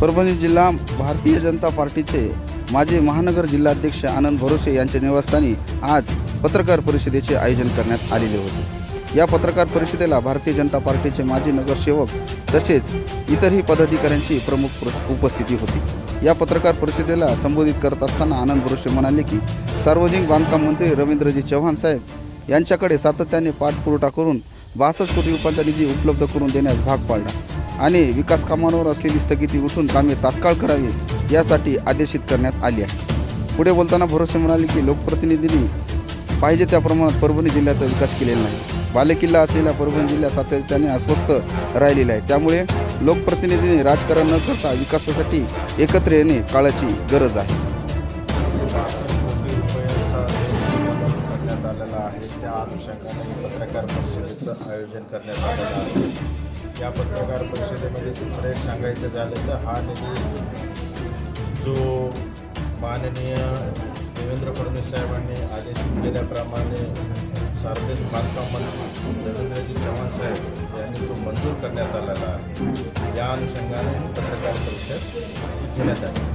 परभणी जिल्हा भारतीय जनता पार्टीचे माजी महानगर जिल्हाध्यक्ष आनंद भरोसे यांच्या निवासस्थानी आज पत्रकार परिषदेचे आयोजन करण्यात आलेले होते. या पत्रकार परिषदेला भारतीय जनता पार्टीचे माजी नगरसेवक तसेच इतरही पदाधिकाऱ्यांची प्रमुख उपस्थिती होती. या पत्रकार परिषदेला संबोधित करत असताना आनंद भरोसे म्हणाले की सार्वजनिक बांधकाम मंत्री रवींद्रजी चव्हाण साहेब यांच्याकडे सातत्याने पाठपुरवठा करून बासष्ट कोटी रुपयांचा निधी उपलब्ध करून देण्यास भाग पाडला. आणि विकास कामांवर असलेली स्थगिती उठून कामे तात्काळ करावी यासाठी आदेशित करण्यात आली आहे. पुढे बोलताना भरोसे म्हणाले की लोकप्रतिनिधींनी पाहिजे त्या प्रमाणात परभणी जिल्ह्याचा विकास केलेला नाही. बालेकिल्ला असलेला परभणी जिल्हा सातत्याने अस्वस्थ राहिलेला आहे. त्यामुळे लोकप्रतिनिधींनी राजकारण न करता विकासासाठी एकत्र येणे काळाची गरज आहे. त्या अनुषंगाने पत्रकार परिषदेचं आयोजन करण्यात आलेलं आहे. या पत्रकार परिषदेमध्ये दुसरं सांगायचं झालं तर हा निधी जो माननीय देवेंद्र फडणवीस साहेबांनी आदेशित केल्याप्रमाणे सार्वजनिक बांधकाम मंत्री रवींद्रजी चव्हाण साहेब यांनी तो मंजूर करण्यात आलेला आहे. या अनुषंगाने पत्रकार परिषद घेण्यात आली.